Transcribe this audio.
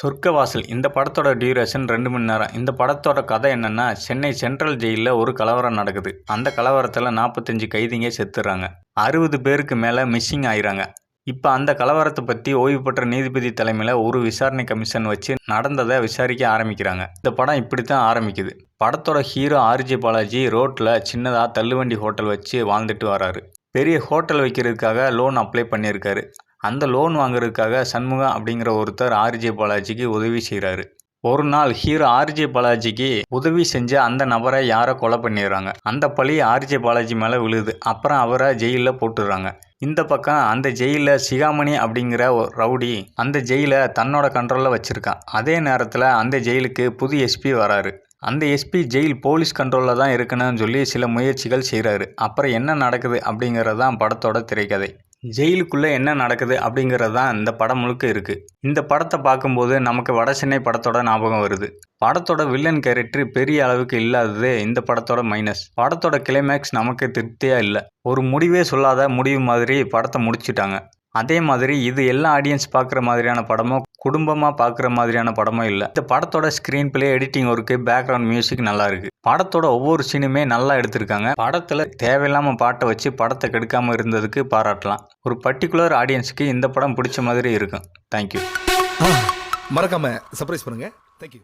சொர்க்கவாசல். இந்த படத்தோட டியூரேஷன் ரெண்டு மணி நேரம். இந்த படத்தோட கதை என்னென்னா சென்னை சென்ட்ரல் ஜெயிலில் ஒரு கலவரம் நடக்குது. அந்த கலவரத்தில் நாற்பத்தஞ்சு கைதிங்க செத்துறாங்க. அறுபது பேருக்கு மேலே மிஸ்ஸிங் ஆயிறாங்க. இப்போ அந்த கலவரத்தை பற்றி ஓய்வு பெற்ற நீதிபதி தலைமையில் ஒரு விசாரணை கமிஷன் வச்சு நடந்ததை விசாரிக்க ஆரம்பிக்கிறாங்க. இந்த படம் இப்படி தான் ஆரம்பிக்குது. படத்தோட ஹீரோ ஆர்ஜே பாலாஜி ரோட்டில் சின்னதாக தள்ளுவண்டி ஹோட்டல் வச்சு வாழ்ந்துட்டு வராரு. பெரிய ஹோட்டல் வைக்கிறதுக்காக லோன் அப்ளை பண்ணியிருக்காரு. அந்த லோன் வாங்குறதுக்காக சண்முகம் அப்படிங்கிற ஒருத்தர் ஆர்ஜே பாலாஜிக்கு உதவி செய்கிறாரு ஒரு நாள் ஹீரோ ஆர்ஜே பாலாஜிக்கு உதவி செஞ்ச அந்த நபரை யாரை கொலை பண்ணிடுறாங்க. அந்த பழி ஆர்ஜே பாலாஜி மேலே விழுது. அப்புறம் அவரை ஜெயிலில் போட்டுடுறாங்க. இந்த பக்கம் அந்த ஜெயிலில் சிகாமணி அப்படிங்கிற ஒரு ரவுடி அந்த ஜெயிலை தன்னோட கண்ட்ரோலில் வச்சுருக்கான். அதே நேரத்தில் அந்த ஜெயிலுக்கு புது எஸ்பி வராரு. அந்த எஸ்பி ஜெயில் போலீஸ் கண்ட்ரோலில் தான் இருக்கணும்னு சொல்லி சில முயற்சிகள் செய்கிறாரு அப்புறம் என்ன நடக்குது அப்படிங்கிறது தான் படத்தோட திரைக்கதை. ஜெயிலுக்குள்ளே என்ன நடக்குது அப்படிங்கிறது தான் இந்த படம் முழுக்க இருக்குது இந்த படத்தை பார்க்கும்போது நமக்கு வட சென்னை படத்தோட ஞாபகம் வருது. படத்தோட வில்லன் கேரக்டர் பெரிய அளவுக்கு இல்லாதது இந்த படத்தோட மைனஸ் படத்தோட கிளைமேக்ஸ் நமக்கு திருப்தியாக இல்லை. ஒரு முடிவே சொல்லாத முடிவு மாதிரி படத்தை முடிச்சிட்டாங்க. அதே மாதிரி இது எல்லா ஆடியன்ஸ் பார்க்குற மாதிரியான படமோ குடும்பமாக பார்க்குற மாதிரியான படமும் இல்லை. இந்த படத்தோட screen play editing work background music நல்லா இருக்கு. படத்தோட ஒவ்வொரு சீனுமே நல்லா எடுத்திருக்காங்க. படத்தில் தேவையில்லாமல் பாட்டை வச்சு படத்தை கெடுக்காமல் இருந்ததுக்கு பாராட்டலாம். ஒரு பர்டிகுலர் ஆடியன்ஸுக்கு இந்த படம் பிடிச்ச மாதிரி இருக்கும். தேங்க்யூ மறக்காம சர்ப்ரைஸ் பண்ணுங்க. தேங்க்யூ